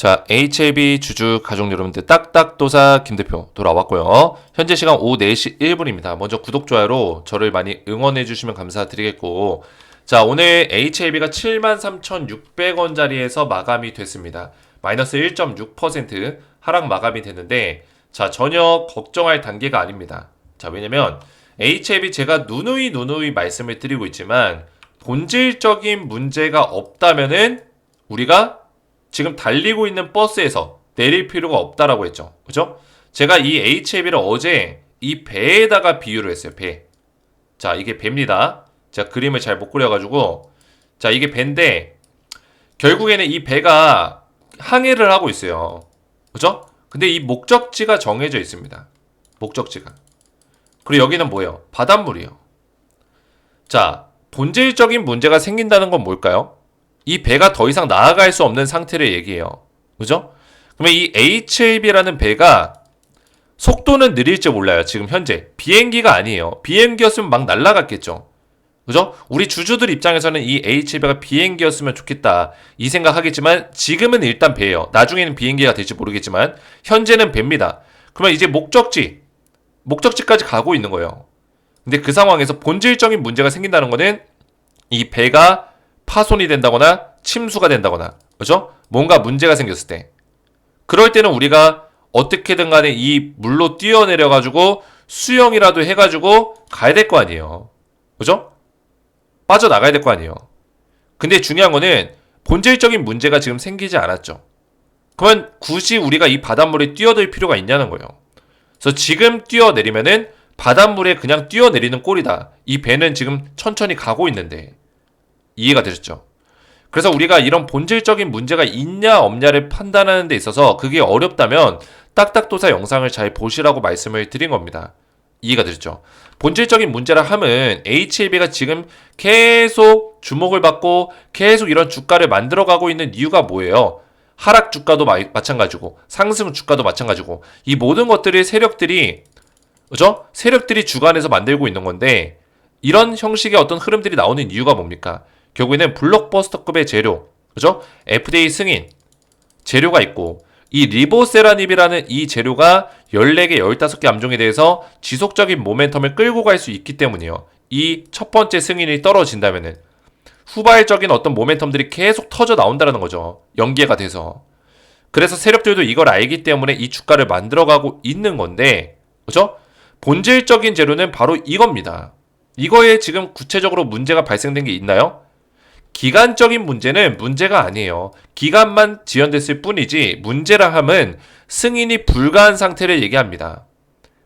자, HAB 주주 가족 여러분들 딱딱도사 김 대표 돌아왔고요. 현재 시간 오후 4시 1분입니다. 먼저 구독, 좋아요로 저를 많이 응원해 주시면 감사드리겠고 자, 오늘 HAB가 73,600원짜리에서 마감이 됐습니다. 마이너스 1.6% 하락 마감이 됐는데 자, 전혀 걱정할 단계가 아닙니다. 자, 왜냐면 HAB 제가 누누이 누누이 말씀을 드리고 있지만 본질적인 문제가 없다면은 우리가 지금 달리고 있는 버스에서 내릴 필요가 없다라고 했죠. 그죠? 제가 이 HAB를 어제 이 배에다가 비유를 했어요. 배. 자, 이게 배입니다. 제가 그림을 잘 못 그려가지고 자, 이게 배인데 결국에는 이 배가 항해를 하고 있어요. 그죠? 근데 이 목적지가 정해져 있습니다. 목적지가. 그리고 여기는 뭐예요? 바닷물이에요. 자, 본질적인 문제가 생긴다는 건 뭘까요? 이 배가 더 이상 나아갈 수 없는 상태를 얘기해요. 그죠? 그러면 이 HAB라는 배가 속도는 느릴지 몰라요. 지금 현재. 비행기가 아니에요. 비행기였으면 막 날아갔겠죠. 그죠? 우리 주주들 입장에서는 이 HAB가 비행기였으면 좋겠다. 이 생각하겠지만 지금은 일단 배예요. 나중에는 비행기가 될지 모르겠지만 현재는 배입니다. 그러면 이제 목적지, 목적지까지 가고 있는 거예요. 근데 그 상황에서 본질적인 문제가 생긴다는 거는 이 배가 파손이 된다거나 침수가 된다거나 그죠? 뭔가 문제가 생겼을 때 그럴 때는 우리가 어떻게든 간에 이 물로 뛰어내려 가지고 수영이라도 해 가지고 가야 될 거 아니에요. 그죠? 빠져나가야 될 거 아니에요. 근데 중요한 거는 본질적인 문제가 지금 생기지 않았죠. 그러면 굳이 우리가 이 바닷물에 뛰어들 필요가 있냐는 거예요. 그래서 지금 뛰어내리면은 바닷물에 그냥 뛰어내리는 꼴이다. 이 배는 지금 천천히 가고 있는데 이해가 되셨죠? 그래서 우리가 이런 본질적인 문제가 있냐 없냐를 판단하는 데 있어서 그게 어렵다면 딱딱도사 영상을 잘 보시라고 말씀을 드린 겁니다. 이해가 되셨죠? 본질적인 문제라 함은 HLB가 지금 계속 주목을 받고 계속 이런 주가를 만들어가고 있는 이유가 뭐예요? 하락 주가도 마, 마찬가지고 상승 주가도 마찬가지고 이 모든 것들이 세력들이 그죠? 세력들이 주관해서 만들고 있는 건데 이런 형식의 어떤 흐름들이 나오는 이유가 뭡니까? 결국에는 블록버스터급의 재료, 그죠? FDA 승인 재료가 있고 이 리보세라닙이라는 이 재료가 14개, 15개 암종에 대해서 지속적인 모멘텀을 끌고 갈 수 있기 때문이에요. 이 첫 번째 승인이 떨어진다면은 후발적인 어떤 모멘텀들이 계속 터져 나온다는 거죠. 연계가 돼서. 그래서 세력들도 이걸 알기 때문에 이 주가를 만들어가고 있는 건데, 그죠? 본질적인 재료는 바로 이겁니다. 이거에 지금 구체적으로 문제가 발생된 게 있나요? 기간적인 문제는 문제가 아니에요. 기간만 지연됐을 뿐이지 문제라 함은 승인이 불가한 상태를 얘기합니다.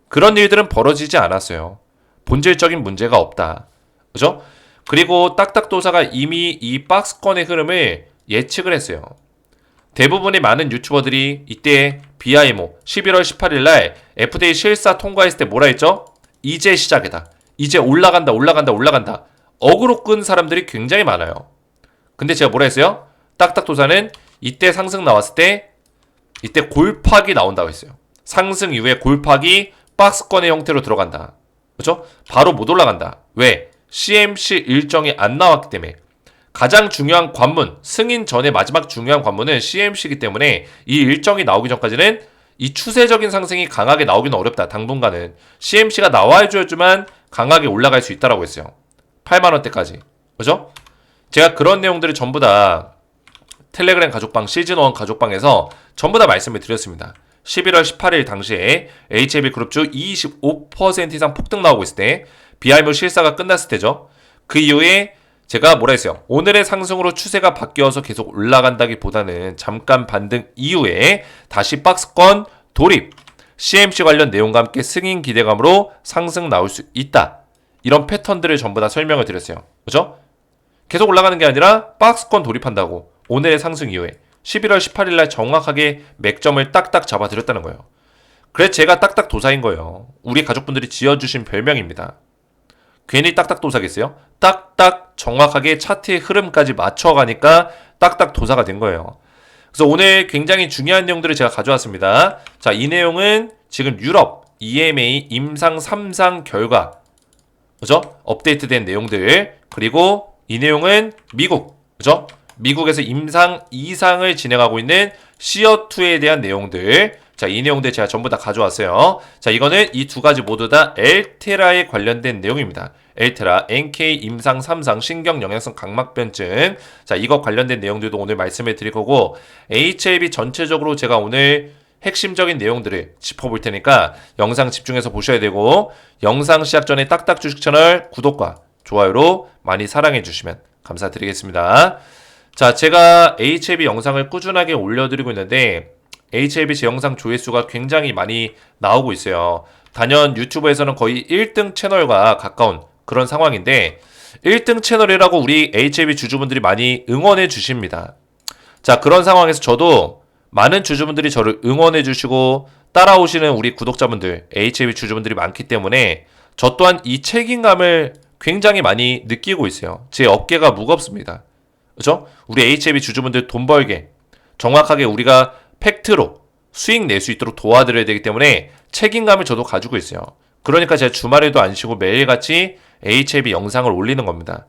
그런 일들은 벌어지지 않았어요. 본질적인 문제가 없다. 그죠? 그리고 딱딱도사가 이미 이 박스권의 흐름을 예측을 했어요. 대부분의 많은 유튜버들이 이때 BIMO 11월 18일 날 FDA 실사 통과했을 때 뭐라 했죠? 이제 시작이다. 이제 올라간다, 올라간다, 올라간다. 어그로 끈 사람들이 굉장히 많아요. 근데 제가 뭐라 했어요? 딱딱도사는 이때 상승 나왔을 때 이때 골팍이 나온다고 했어요. 상승 이후에 골팍이 박스권의 형태로 들어간다. 그죠? 바로 못 올라간다. 왜? CMC 일정이 안 나왔기 때문에. 가장 중요한 관문, 승인 전에 마지막 중요한 관문은 CMC이기 때문에 이 일정이 나오기 전까지는 이 추세적인 상승이 강하게 나오기는 어렵다. 당분간은. CMC가 나와줘야지만 강하게 올라갈 수 있다라고 했어요. 8만 원대까지. 그죠? 제가 그런 내용들을 전부 다 텔레그램 가족방 시즌 1 가족방에서 전부 다 말씀을 드렸습니다. 11월 18일 당시에 HAB 그룹주 25% 이상 폭등 나오고 있을 때 비하이브 실사가 끝났을 때죠. 그 이후에 제가 뭐라 했어요? 오늘의 상승으로 추세가 바뀌어서 계속 올라간다기보다는 잠깐 반등 이후에 다시 박스권 돌입 CMC 관련 내용과 함께 승인 기대감으로 상승 나올 수 있다. 이런 패턴들을 전부 다 설명을 드렸어요. 그죠? 계속 올라가는 게 아니라 박스권 돌입한다고 오늘의 상승 이후에 11월 18일 날 정확하게 맥점을 딱딱 잡아드렸다는 거예요. 그래서 제가 딱딱 도사인 거예요. 우리 가족분들이 지어주신 별명입니다. 괜히 딱딱 도사겠어요? 딱딱 정확하게 차트의 흐름까지 맞춰가니까 딱딱 도사가 된 거예요. 그래서 오늘 굉장히 중요한 내용들을 제가 가져왔습니다. 자, 이 내용은 지금 유럽 EMA 임상 3상 결과, 그죠? 업데이트된 내용들, 그리고 이 내용은 미국, 그죠? 미국에서 임상 2상을 진행하고 있는 시어2에 대한 내용들. 자, 이 내용들 제가 전부 다 가져왔어요. 자, 이거는 이 두 가지 모두 다 엘테라에 관련된 내용입니다. 엘테라, NK 임상 3상 신경 영양성 각막변증. 자, 이거 관련된 내용들도 오늘 말씀해 드릴 거고, HAB 전체적으로 제가 오늘 핵심적인 내용들을 짚어볼 테니까 영상 집중해서 보셔야 되고, 영상 시작 전에 딱딱 주식 채널 구독과 좋아요로 많이 사랑해 주시면 감사드리겠습니다. 자, 제가 HAB 영상을 꾸준하게 올려드리고 있는데, HAB 제 영상 조회수가 굉장히 많이 나오고 있어요. 단연 유튜브에서는 거의 1등 채널과 가까운 그런 상황인데, 1등 채널이라고 우리 HAB 주주분들이 많이 응원해 주십니다. 자, 그런 상황에서 저도 많은 주주분들이 저를 응원해 주시고 따라오시는 우리 구독자분들, HAB 주주분들이 많기 때문에 저 또한 이 책임감을 굉장히 많이 느끼고 있어요. 제 어깨가 무겁습니다. 그죠? 우리 HAB 주주분들 돈 벌게 정확하게 우리가 팩트로 수익 낼 수 있도록 도와드려야 되기 때문에 책임감을 저도 가지고 있어요. 그러니까 제가 주말에도 안 쉬고 매일같이 HAB 영상을 올리는 겁니다.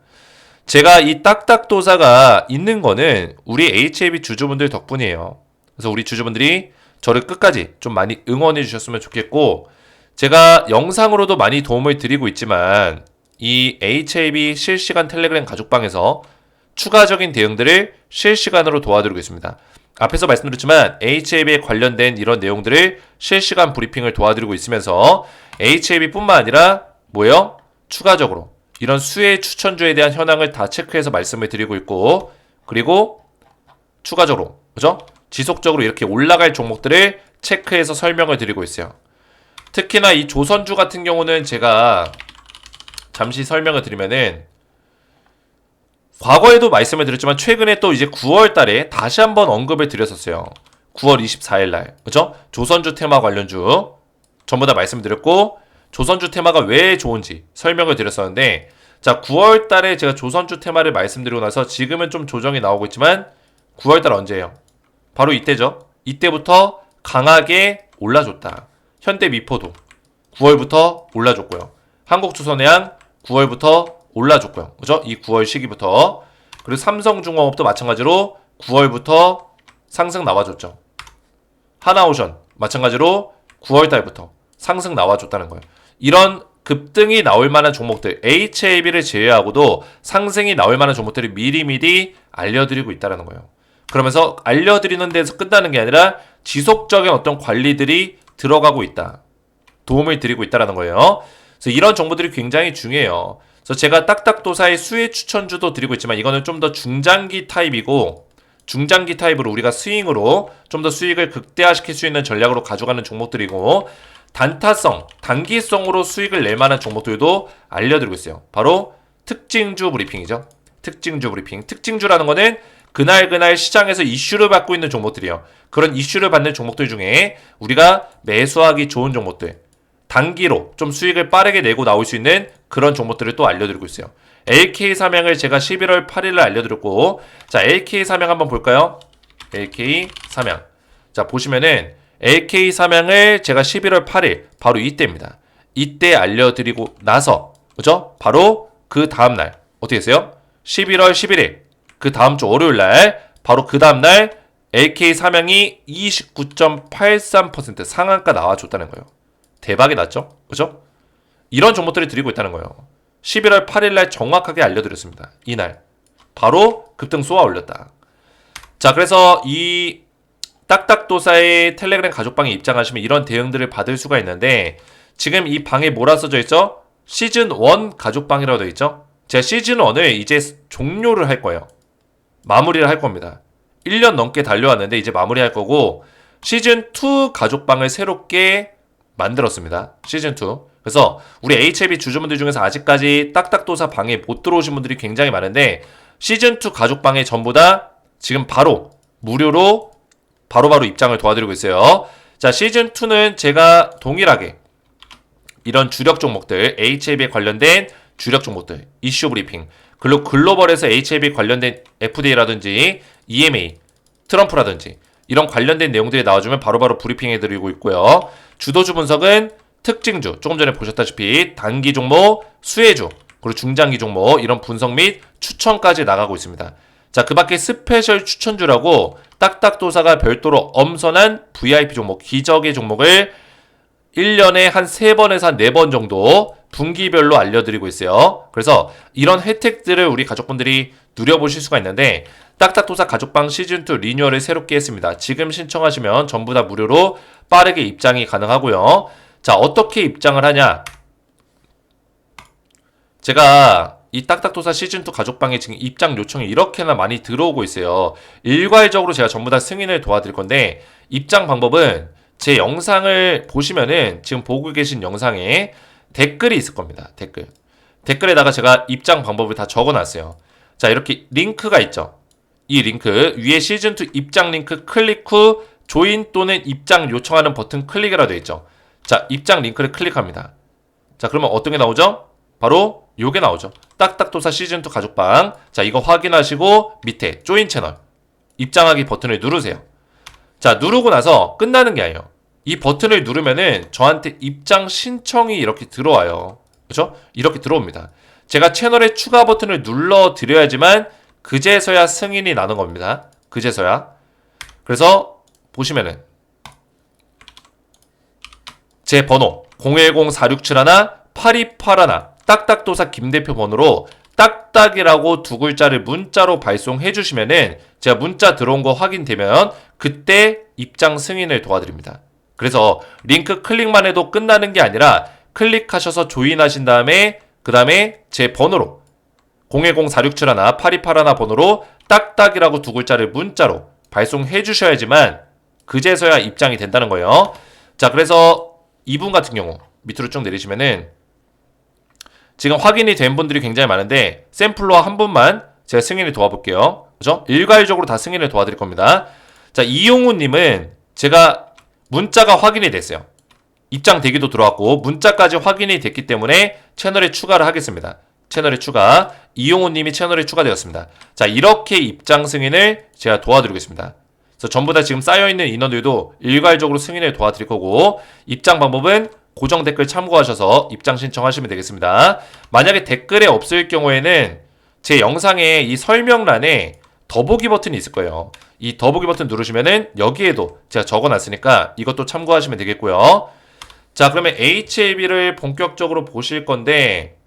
제가 이 딱딱도사가 있는 거는 우리 HAB 주주분들 덕분이에요. 그래서 우리 주주분들이 저를 끝까지 좀 많이 응원해 주셨으면 좋겠고, 제가 영상으로도 많이 도움을 드리고 있지만, 이 HAB 실시간 텔레그램 가족방에서 추가적인 대응들을 실시간으로 도와드리고 있습니다. 앞에서 말씀드렸지만 HAB에 관련된 이런 내용들을 실시간 브리핑을 도와드리고 있으면서 HAB뿐만 아니라 뭐예요? 추가적으로 이런 수혜 추천주에 대한 현황을 다 체크해서 말씀을 드리고 있고 그리고 추가적으로 그죠? 지속적으로 이렇게 올라갈 종목들을 체크해서 설명을 드리고 있어요. 특히나 이 조선주 같은 경우는 제가 잠시 설명을 드리면은 과거에도 말씀을 드렸지만 최근에 또 이제 9월 달에 다시 한번 언급을 드렸었어요. 9월 24일 날. 그죠? 조선주 테마 관련주 전부 다 말씀드렸고 조선주 테마가 왜 좋은지 설명을 드렸었는데 자, 9월 달에 제가 조선주 테마를 말씀드리고 나서 지금은 좀 조정이 나오고 있지만 9월 달 언제예요? 바로 이때죠. 이때부터 강하게 올라줬다. 현대 미포도 9월부터 올라줬고요. 한국조선해양 9월부터 올라줬고요. 그죠? 이 9월 시기부터. 그리고 삼성중공업도 마찬가지로 9월부터 상승 나와줬죠. 하나오션 마찬가지로 9월 달부터 상승 나와줬다는 거예요. 이런 급등이 나올 만한 종목들 HAB를 제외하고도 상승이 나올 만한 종목들을 미리미리 알려드리고 있다는 거예요. 그러면서 알려드리는 데서 끝나는 게 아니라 지속적인 어떤 관리들이 들어가고 있다. 도움을 드리고 있다는 거예요. 그래서 이런 정보들이 굉장히 중요해요. 그래서 제가 딱딱도사의 수혜 추천주도 드리고 있지만 이거는 좀 더 중장기 타입이고 중장기 타입으로 우리가 스윙으로 좀 더 수익을 극대화시킬 수 있는 전략으로 가져가는 종목들이고 단타성, 단기성으로 수익을 낼 만한 종목들도 알려드리고 있어요. 바로 특징주 브리핑이죠. 특징주 브리핑. 특징주라는 거는 그날 그날 시장에서 이슈를 받고 있는 종목들이에요. 그런 이슈를 받는 종목들 중에 우리가 매수하기 좋은 종목들, 단기로 좀 수익을 빠르게 내고 나올 수 있는 그런 종목들을 또 알려드리고 있어요. LK 삼양을 제가 11월 8일에 알려드렸고, 자, LK 삼양 한번 볼까요? LK 삼양. 자, 보시면은 LK 삼양을 제가 11월 8일, 바로 이때입니다. 이때 알려드리고 나서, 그죠? 바로 그 다음날, 어떻게 했어요? 11월 11일, 그 다음 주 월요일 날, 바로 그 다음날 LK 삼양이 29.83% 상한가 나와줬다는 거예요. 대박이 났죠? 그죠? 이런 정보들을 드리고 있다는 거예요. 11월 8일 날 정확하게 알려드렸습니다. 이날. 바로 급등 쏘아 올렸다. 자, 그래서 이 딱딱도사의 텔레그램 가족방에 입장하시면 이런 대응들을 받을 수가 있는데 지금 이 방에 뭐라 써져 있죠? 시즌 1 가족방이라고 되어 있죠? 제가 시즌 1을 이제 종료를 할 거예요. 마무리를 할 겁니다. 1년 넘게 달려왔는데 이제 마무리할 거고 시즌 2 가족방을 새롭게 만들었습니다. 시즌 2. 그래서 우리 HAB 주주분들 중에서 아직까지 딱딱도사 방에 못 들어오신 분들이 굉장히 많은데 시즌 2 가족방에 전부 다 지금 바로 무료로 바로바로 입장을 도와드리고 있어요. 자, 시즌 2는 제가 동일하게 이런 주력 종목들, HAB에 관련된 주력 종목들, 이슈 브리핑, 그리고 글로벌에서 HAB 관련된 FDA라든지 EMA, 트럼프라든지 이런 관련된 내용들이 나와주면 바로바로 브리핑해드리고 있고요. 주도주 분석은 특징주, 조금 전에 보셨다시피 단기 종목, 수혜주, 그리고 중장기 종목 이런 분석 및 추천까지 나가고 있습니다. 자, 그 밖에 스페셜 추천주라고 딱딱도사가 별도로 엄선한 VIP 종목, 기적의 종목을 1년에 한 3번에서 한 4번 정도 분기별로 알려드리고 있어요. 그래서 이런 혜택들을 우리 가족분들이 누려보실 수가 있는데 딱딱도사 가족방 시즌2 리뉴얼을 새롭게 했습니다. 지금 신청하시면 전부 다 무료로 빠르게 입장이 가능하고요. 자, 어떻게 입장을 하냐? 제가 이 딱딱도사 시즌2 가족방에 지금 입장 요청이 이렇게나 많이 들어오고 있어요. 일괄적으로 제가 전부 다 승인을 도와드릴 건데 입장 방법은 제 영상을 보시면은 지금 보고 계신 영상에 댓글이 있을 겁니다. 댓글. 댓글에다가 제가 입장 방법을 다 적어 놨어요. 자, 이렇게 링크가 있죠. 이 링크 위에 시즌2 입장 링크 클릭 후 조인 또는 입장 요청하는 버튼 클릭이라 되어 있죠. 자, 입장 링크를 클릭합니다. 자, 그러면 어떤 게 나오죠? 바로 요게 나오죠. 딱딱도사 시즌2 가족방. 자, 이거 확인하시고 밑에 조인 채널 입장하기 버튼을 누르세요. 자, 누르고 나서 끝나는 게 아니에요. 이 버튼을 누르면은 저한테 입장 신청이 이렇게 들어와요. 그죠? 이렇게 들어옵니다. 제가 채널에 추가 버튼을 눌러 드려야지만 그제서야 승인이 나는 겁니다. 그제서야. 그래서 보시면은 제 번호 010-467-8281 딱딱도사 김대표 번호로 딱딱이라고 두 글자를 문자로 발송해 주시면은 제가 문자 들어온 거 확인되면 그때 입장 승인을 도와드립니다. 그래서 링크 클릭만 해도 끝나는 게 아니라 클릭하셔서 조인하신 다음에 그 다음에 제 번호로 010-467-8281 번호로 딱딱이라고 두 글자를 문자로 발송해 주셔야지만 그제서야 입장이 된다는 거예요. 자, 그래서 이분 같은 경우 밑으로 쭉 내리시면은 지금 확인이 된 분들이 굉장히 많은데 샘플로 한 분만 제가 승인을 도와볼게요. 그죠? 일괄적으로 다 승인을 도와드릴 겁니다. 자, 이용우님은 제가 문자가 확인이 됐어요. 입장 대기도 들어왔고 문자까지 확인이 됐기 때문에 채널에 추가를 하겠습니다. 채널에 추가 이용우님이 채널에 추가되었습니다. 자 이렇게 입장 승인을 제가 도와드리겠습니다. 그래서 전부 다 지금 쌓여있는 인원들도 일괄적으로 승인을 도와드릴 거고 입장 방법은 고정 댓글 참고하셔서 입장 신청하시면 되겠습니다. 만약에 댓글에 없을 경우에는 제 영상에 이 설명란에 더보기 버튼이 있을 거예요. 이 더보기 버튼 누르시면은 여기에도 제가 적어놨으니까 이것도 참고하시면 되겠고요. 자, 그러면 HAB를 본격적으로 보실 건데,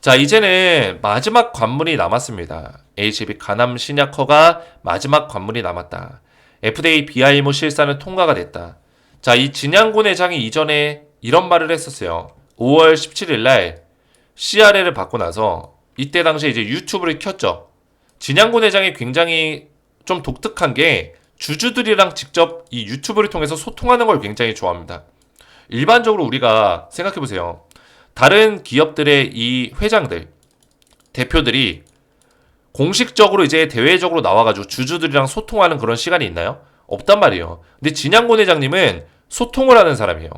자, 이제는 마지막 관문이 남았습니다. HAB 가남 신약허가 마지막 관문이 남았다. FDA 비아이모 실사는 통과가 됐다. 자, 이 진양곤 회장이 이전에 이런 말을 했었어요. 5월 17일 날 CRL을 받고 나서 이때 당시에 이제 유튜브를 켰죠. 진양곤 회장이 굉장히 좀 독특한 게 주주들이랑 직접 이 유튜브를 통해서 소통하는 걸 굉장히 좋아합니다. 일반적으로 우리가 생각해 보세요. 다른 기업들의 이 회장들, 대표들이 공식적으로 이제 대외적으로 나와가지고 주주들이랑 소통하는 그런 시간이 있나요? 없단 말이에요. 근데 진양곤 회장님은 소통을 하는 사람이에요.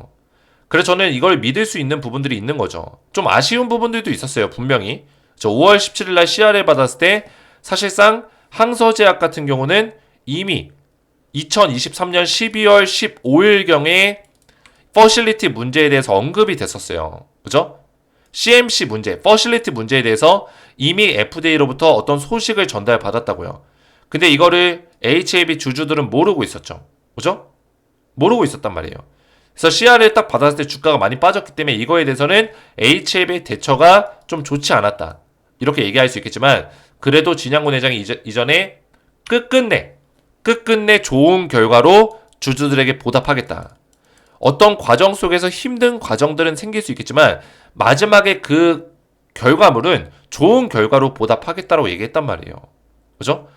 그래서 저는 이걸 믿을 수 있는 부분들이 있는 거죠. 좀 아쉬운 부분들도 있었어요, 분명히. 저 5월 17일 날 CR을 받았을 때 사실상 항서제약 같은 경우는 이미 2023년 12월 15일경에 퍼실리티 문제에 대해서 언급이 됐었어요. 그죠? CMC 문제, 퍼실리티 문제에 대해서 이미 FDA로부터 어떤 소식을 전달 받았다고요. 근데 이거를 HAB 주주들은 모르고 있었죠. 그죠? 모르고 있었단 말이에요. 그래서 CR을 딱 받았을 때 주가가 많이 빠졌기 때문에 이거에 대해서는 HAB의 대처가 좀 좋지 않았다. 이렇게 얘기할 수 있겠지만 그래도 진양곤 회장이 이전에 끝끝내 끝끝내 좋은 결과로 주주들에게 보답하겠다. 어떤 과정 속에서 힘든 과정들은 생길 수 있겠지만 마지막에 그 결과물은 좋은 결과로 보답하겠다라고 얘기했단 말이에요. 그죠?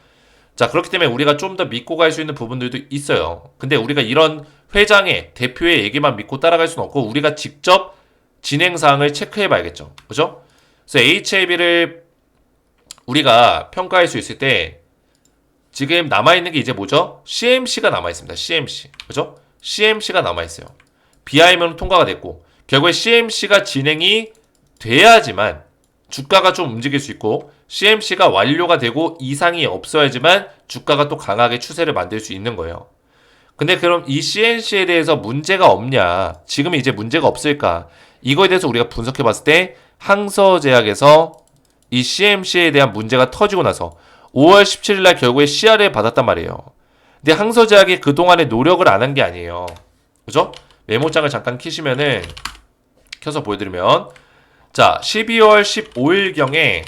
자, 그렇기 때문에 우리가 좀 더 믿고 갈 수 있는 부분들도 있어요. 근데 우리가 이런 회장의 대표의 얘기만 믿고 따라갈 수는 없고 우리가 직접 진행 사항을 체크해 봐야겠죠. 그죠? 그래서 HAB를 우리가 평가할 수 있을 때 지금 남아있는 게 이제 뭐죠? CMC가 남아있습니다. CMC. 그죠? CMC가 남아있어요. BIM은 통과가 됐고, 결국에 CMC가 진행이 돼야지만 주가가 좀 움직일 수 있고, CMC가 완료가 되고 이상이 없어야지만 주가가 또 강하게 추세를 만들 수 있는 거예요. 근데 그럼 이 CNC에 대해서 문제가 없냐? 지금 이제 문제가 없을까? 이거에 대해서 우리가 분석해 봤을 때 항서제약에서 이 CMC에 대한 문제가 터지고 나서 5월 17일 날 결국에 CR을 받았단 말이에요. 근데 항서제약이 그동안에 노력을 안 한 게 아니에요. 그죠? 메모장을 잠깐 키시면은 켜서 보여드리면 자 12월 15일경에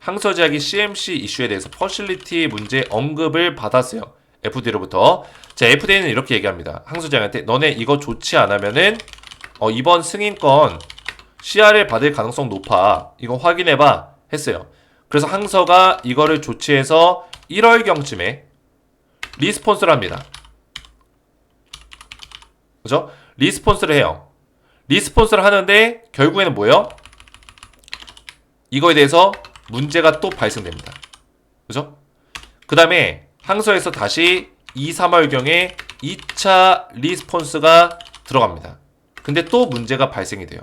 항서제약이 CMC 이슈에 대해서 퍼실리티 문제 언급을 받았어요. FDA로부터. 자, FDA는 이렇게 얘기합니다. 항서제약한테 너네 이거 안 하면은 어, 이번 승인권 CR을 받을 가능성 높아. 이거 확인해봐. 했어요. 그래서 항서가 이거를 조치해서 1월경쯤에 리스폰스를 합니다. 그죠? 리스폰스를 해요. 리스폰스를 하는데 결국에는 뭐예요? 이거에 대해서 문제가 또 발생됩니다. 그죠? 그 다음에 항서에서 다시 2, 3월경에 2차 리스폰스가 들어갑니다. 근데 또 문제가 발생이 돼요.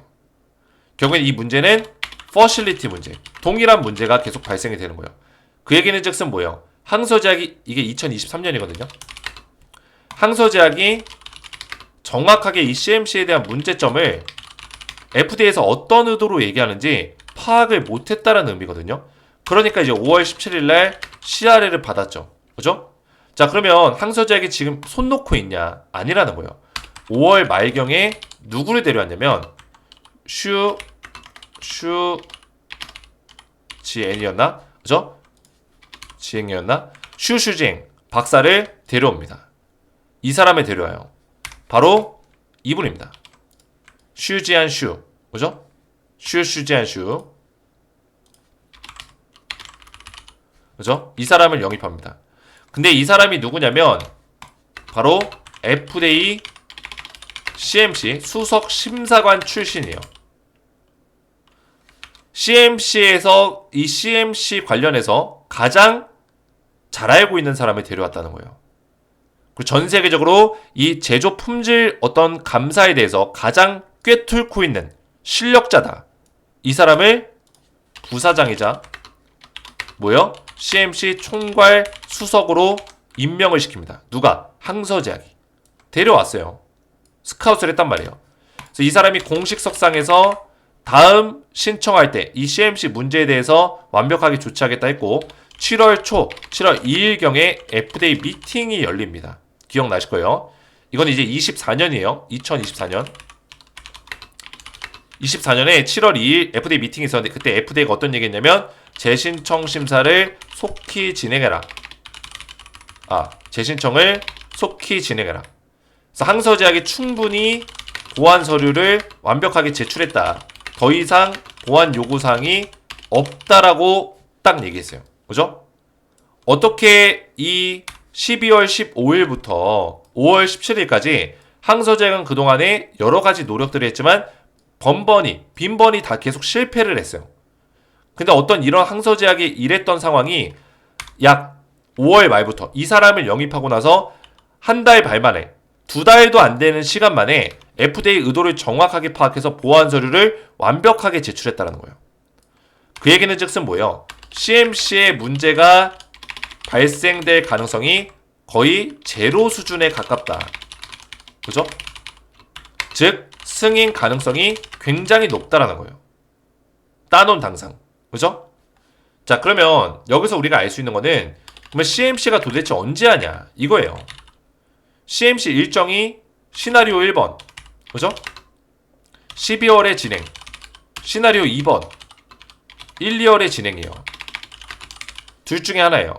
결국엔 이 문제는 퍼실리티 문제, 동일한 문제가 계속 발생이 되는 거예요. 그 얘기는 즉슨 뭐예요? 항서제약이 이게 2023년이거든요. 항서제약이 정확하게 이 CMC에 대한 문제점을 FDA에서 어떤 의도로 얘기하는지 파악을 못했다라는 의미거든요. 그러니까 이제 5월 17일 날 CRL을 받았죠. 그죠? 자, 그러면 항서제약이 지금 손 놓고 있냐? 아니라는 거예요. 5월 말경에 누구를 데려왔냐면 슈, 슈, 지엔이었나? 그죠? 지행이었나? 슈슈징 박사를 데려옵니다. 이 사람을 데려와요. 바로 이분입니다. 슈지안 슈. 그죠? 슈 슈지안 슈. 그죠? 이 사람을 영입합니다. 근데 이 사람이 누구냐면 바로 FDA CMC 수석 심사관 출신이에요. CMC에서 이 CMC 관련해서 가장 잘 알고 있는 사람을 데려왔다는 거예요. 그리고 전 세계적으로 이 제조 품질 어떤 감사에 대해서 가장 꿰뚫고 있는 실력자다. 이 사람을 부사장이자 뭐요? CMC 총괄 수석으로 임명을 시킵니다. 누가? 항서제약이 데려왔어요. 스카우트를 했단 말이에요. 그래서 이 사람이 공식 석상에서 다음 신청할 때 이 CMC 문제에 대해서 완벽하게 조치하겠다 했고 7월 초, 7월 2일경에 FDA 미팅이 열립니다. 기억나실 거예요. 이건 이제 24년이에요. 2024년. 24년에 7월 2일 FDA 미팅이 있었는데 그때 FDA가 어떤 얘기했냐면 재신청 심사를 속히 진행해라. 아, 재신청을 속히 진행해라. 그래서 항서제약이 충분히 보안 서류를 완벽하게 제출했다. 더 이상 보안 요구사항이 없다라고 딱 얘기했어요. 그죠? 어떻게 이 12월 15일부터 5월 17일까지 항서제약은 그동안에 여러 가지 노력들을 했지만 번번이, 빈번히 다 계속 실패를 했어요. 근데 어떤 이런 항서제약이 이랬던 상황이 약 5월 말부터 이 사람을 영입하고 나서 한 달 발 만에 두 달도 안 되는 시간 만에 FDA 의도를 정확하게 파악해서 보안 서류를 완벽하게 제출했다는 거예요. 그 얘기는 즉슨 뭐예요? CMC의 문제가 발생될 가능성이 거의 제로 수준에 가깝다. 그죠? 즉 승인 가능성이 굉장히 높다라는 거예요. 따놓은 당상. 그죠? 자, 그러면 여기서 우리가 알 수 있는 거는 그러면 CMC가 도대체 언제 하냐? 이거예요. CMC 일정이 시나리오 1번. 그죠? 12월에 진행. 시나리오 2번. 1, 2월에 진행이에요. 둘 중에 하나예요.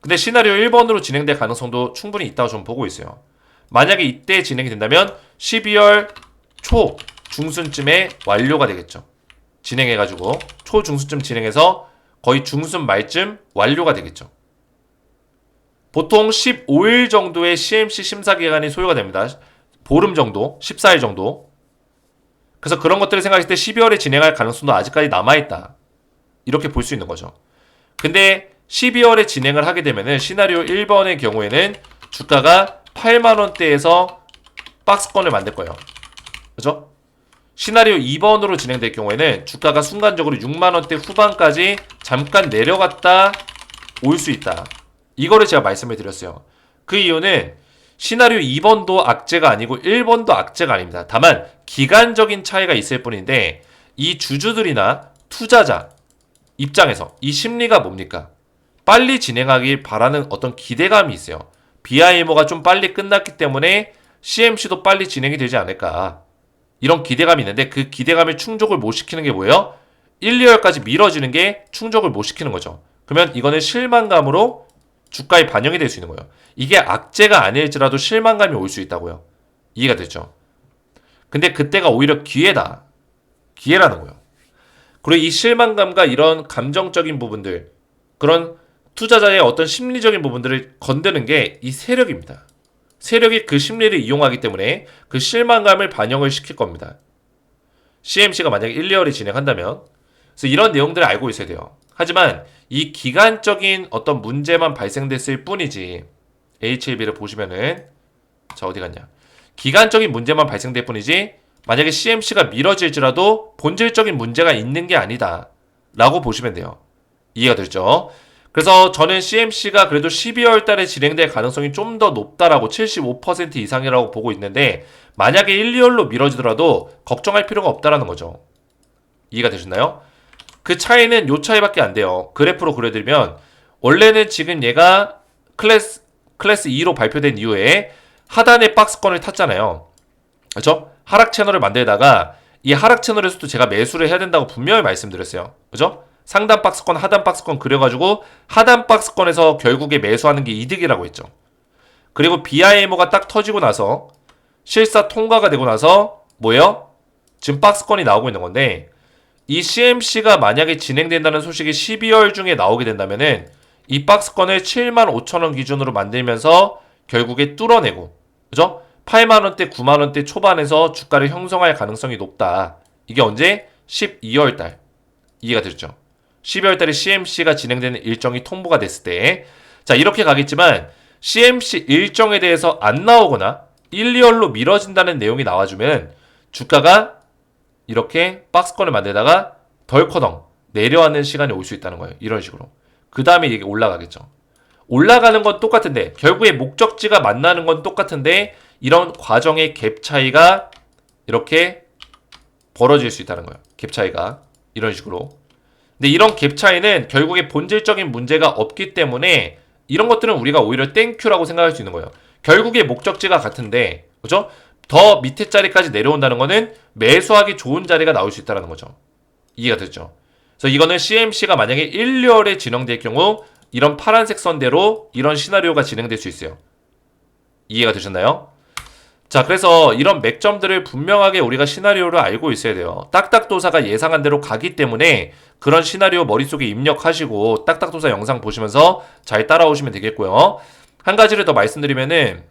근데 시나리오 1번으로 진행될 가능성도 충분히 있다고 좀 보고 있어요. 만약에 이때 진행이 된다면 12월 초 중순쯤에 완료가 되겠죠. 진행해가지고 초 중순쯤 진행해서 거의 중순 말쯤 완료가 되겠죠. 보통 15일 정도의 CMC 심사 기간이 소요가 됩니다. 보름 정도, 14일 정도. 그래서 그런 것들을 생각했을 때 12월에 진행할 가능성도 아직까지 남아있다. 이렇게 볼 수 있는 거죠. 근데 12월에 진행을 하게 되면은 시나리오 1번의 경우에는 주가가 8만원대에서 박스권을 만들 거예요. 그죠? 시나리오 2번으로 진행될 경우에는 주가가 순간적으로 6만원대 후반까지 잠깐 내려갔다 올 수 있다. 이거를 제가 말씀을 드렸어요. 그 이유는 시나리오 2번도 악재가 아니고 1번도 악재가 아닙니다. 다만 기간적인 차이가 있을 뿐인데 이 주주들이나 투자자 입장에서 이 심리가 뭡니까? 빨리 진행하길 바라는 어떤 기대감이 있어요. BIMO가 좀 빨리 끝났기 때문에 CMC도 빨리 진행이 되지 않을까. 이런 기대감이 있는데 그 기대감을 충족을 못 시키는 게 뭐예요? 1, 2월까지 미뤄지는 게 충족을 못 시키는 거죠. 그러면 이거는 실망감으로 주가에 반영이 될 수 있는 거예요. 이게 악재가 아닐지라도 실망감이 올 수 있다고요. 이해가 되죠? 근데 그때가 오히려 기회다. 기회라는 거예요. 그리고 이 실망감과 이런 감정적인 부분들, 그런 투자자의 어떤 심리적인 부분들을 건드는 게 이 세력입니다. 세력이 그 심리를 이용하기 때문에 그 실망감을 반영을 시킬 겁니다. CMC가 만약에 1, 2월에 진행한다면, 그래서 이런 내용들을 알고 있어야 돼요. 하지만 이 기간적인 어떤 문제만 발생됐을 뿐이지, HLB를 보시면은, 자, 어디 갔냐. 기간적인 문제만 발생될 뿐이지, 만약에 CMC가 미뤄질지라도 본질적인 문제가 있는 게 아니다. 라고 보시면 돼요. 이해가 되죠? 그래서 저는 CMC가 그래도 12월 달에 진행될 가능성이 좀 더 높다라고 75% 이상이라고 보고 있는데 만약에 1, 2월로 미뤄지더라도 걱정할 필요가 없다라는 거죠. 이해가 되셨나요? 그 차이는 요 차이밖에 안 돼요. 그래프로 그려드리면 원래는 지금 얘가 클래스 클래스 2로 발표된 이후에 하단의 박스권을 탔잖아요. 그렇죠? 하락 채널을 만들다가 이 하락 채널에서도 제가 매수를 해야 된다고 분명히 말씀드렸어요. 그죠? 상단 박스권, 하단 박스권 그려가지고 하단 박스권에서 결국에 매수하는 게 이득이라고 했죠. 그리고 BIMO가 딱 터지고 나서 실사 통과가 되고 나서 뭐예요? 지금 박스권이 나오고 있는 건데 이 CMC가 만약에 진행된다는 소식이 12월 중에 나오게 된다면은 이 박스권을 7만 5천 원 기준으로 만들면서 결국에 뚫어내고 그죠? 8만 원대, 9만 원대 초반에서 주가를 형성할 가능성이 높다. 이게 언제? 12월 달. 이해가 되죠? 12월 달에 CMC가 진행되는 일정이 통보가 됐을 때 자, 이렇게 가겠지만 CMC 일정에 대해서 안 나오거나 1, 2월로 미뤄진다는 내용이 나와주면 주가가 이렇게 박스권을 만들다가 덜커덩 내려앉는 시간이 올 수 있다는 거예요. 이런 식으로. 그 다음에 이게 올라가겠죠. 올라가는 건 똑같은데 결국에 목적지가 만나는 건 똑같은데 이런 과정의 갭 차이가 이렇게 벌어질 수 있다는 거예요. 갭 차이가 이런 식으로. 근데 이런 갭 차이는 결국에 본질적인 문제가 없기 때문에 이런 것들은 우리가 오히려 땡큐라고 생각할 수 있는 거예요. 결국에 목적지가 같은데, 그죠? 더 밑에 자리까지 내려온다는 거는 매수하기 좋은 자리가 나올 수 있다는 거죠. 이해가 됐죠? 그래서 이거는 CMC가 만약에 1, 2월에 진행될 경우 이런 파란색 선대로 이런 시나리오가 진행될 수 있어요. 이해가 되셨나요? 자, 그래서 이런 맥점들을 분명하게 우리가 시나리오를 알고 있어야 돼요. 딱딱도사가 예상한 대로 가기 때문에 그런 시나리오 머릿속에 입력하시고 딱딱도사 영상 보시면서 잘 따라오시면 되겠고요. 한 가지를 더 말씀드리면은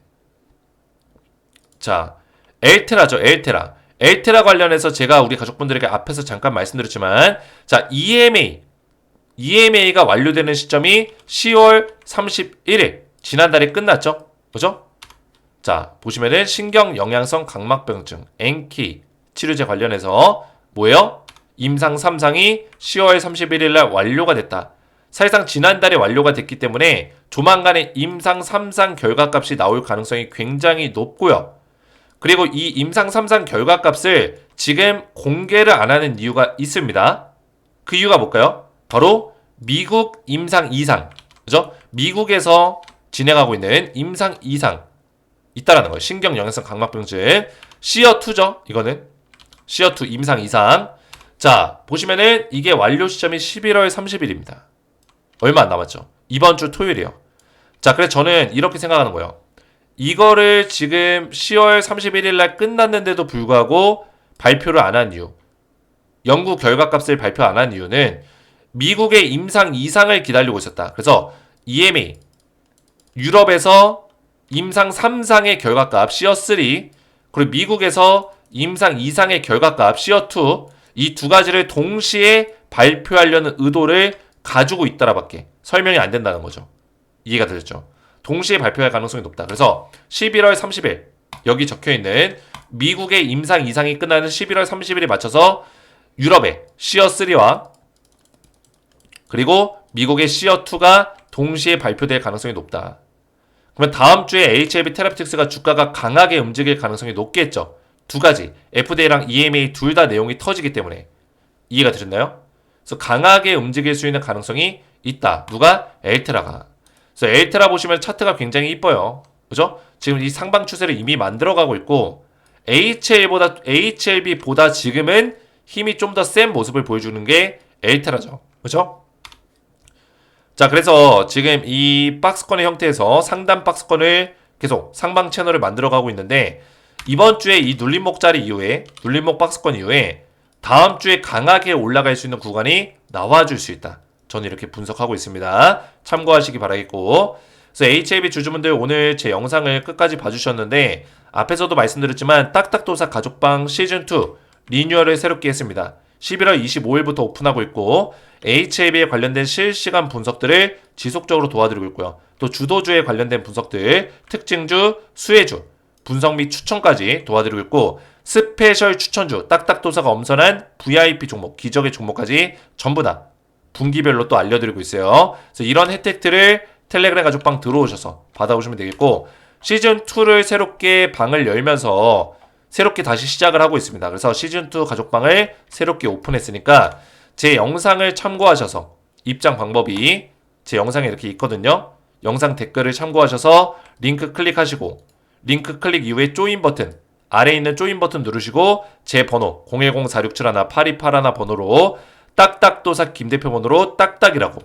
자, 엘테라죠, 엘테라. 엘테라 관련해서 제가 우리 가족분들에게 앞에서 잠깐 말씀드렸지만 자, EMA EMA가 완료되는 시점이 10월 31일 지난달에 끝났죠. 그죠? 자, 보시면은 신경 영양성 각막병증 NK 치료제 관련해서 뭐예요? 임상 3상이 10월 31일 날 완료가 됐다. 사실상 지난달에 완료가 됐기 때문에 조만간에 임상 3상 결과값이 나올 가능성이 굉장히 높고요. 그리고 이 임상 3상 결과 값을 지금 공개를 안 하는 이유가 있습니다. 그 이유가 뭘까요? 바로 미국 임상 2상. 그죠? 미국에서 진행하고 있는 임상 2상. 있다라는 거예요. 신경 영양성 각막병증. 시어2죠. 이거는. 시어2 임상 2상. 자, 보시면은 이게 완료 시점이 11월 30일입니다. 얼마 안 남았죠. 이번 주 토요일이에요. 자, 그래서 저는 이렇게 생각하는 거예요. 이거를 지금 10월 31일 날 끝났는데도 불구하고 발표를 안 한 이유. 연구 결과값을 발표 안 한 이유는 미국의 임상 2상을 기다리고 있었다. 그래서 EMA 유럽에서 임상 3상의 결과값 시어3 그리고 미국에서 임상 2상의 결과값 시어2 이 두 가지를 동시에 발표하려는 의도를 가지고 있다라밖에 설명이 안 된다는 거죠. 이해가 되셨죠? 동시에 발표할 가능성이 높다. 그래서 11월 30일 여기 적혀 있는 미국의 임상 2상이 끝나는 11월 30일에 맞춰서 유럽의 시어3와 그리고 미국의 시어2가 동시에 발표될 가능성이 높다. 그러면 다음 주에 HLB 테라피틱스가 주가가 강하게 움직일 가능성이 높겠죠. 두 가지 FDA랑 EMA 둘 다 내용이 터지기 때문에 이해가 되셨나요? 그래서 강하게 움직일 수 있는 가능성이 있다. 누가? 엘테라가. 그래서 엘테라 보시면 차트가 굉장히 이뻐요. 그죠? 지금 이 상방 추세를 이미 만들어가고 있고 HL보다 HLB보다 지금은 힘이 좀 더 센 모습을 보여주는 게 엘테라죠. 그죠? 자, 그래서 지금 이 박스권의 형태에서 상단 박스권을 계속 상방 채널을 만들어가고 있는데 이번 주에 이 눌림목 자리 이후에 눌림목 박스권 이후에 다음 주에 강하게 올라갈 수 있는 구간이 나와줄 수 있다. 저는 이렇게 분석하고 있습니다. 참고하시기 바라겠고. 그래서 HAB 주주분들 오늘 제 영상을 끝까지 봐주셨는데 앞에서도 말씀드렸지만 딱딱도사 가족방 시즌2 리뉴얼을 새롭게 했습니다. 11월 25일부터 오픈하고 있고 HAB에 관련된 실시간 분석들을 지속적으로 도와드리고 있고요. 또 주도주에 관련된 분석들, 특징주, 수혜주, 분석 및 추천까지 도와드리고 있고 스페셜 추천주, 딱딱도사가 엄선한 VIP 종목, 기적의 종목까지 전부 다 분기별로 또 알려드리고 있어요. 그래서 이런 혜택들을 텔레그램 가족방 들어오셔서 받아오시면 되겠고 시즌 2를 새롭게 방을 열면서 새롭게 다시 시작을 하고 있습니다. 그래서 시즌 2 가족방을 새롭게 오픈했으니까 제 영상을 참고하셔서 입장 방법이 제 영상에 이렇게 있거든요. 영상 댓글을 참고하셔서 링크 클릭하시고 링크 클릭 이후에 조인 버튼 아래에 있는 조인 버튼 누르시고 제 번호 010-467-8281 번호로 딱딱도사 김대표 번호로 딱딱이라고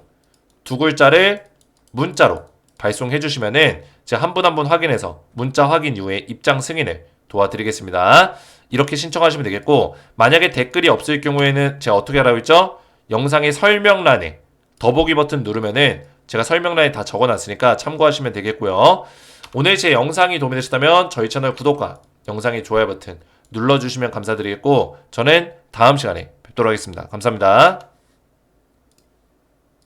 두 글자를 문자로 발송해 주시면은 제가 한 분 한 분 확인해서 문자 확인 이후에 입장 승인을 도와드리겠습니다. 이렇게 신청하시면 되겠고 만약에 댓글이 없을 경우에는 제가 어떻게 하라고 했죠? 영상의 설명란에 더보기 버튼 누르면은 제가 설명란에 다 적어놨으니까 참고하시면 되겠고요. 오늘 제 영상이 도움이 되셨다면 저희 채널 구독과 영상의 좋아요 버튼 눌러주시면 감사드리겠고 저는 다음 시간에 뵙도록 하겠습니다. 감사합니다.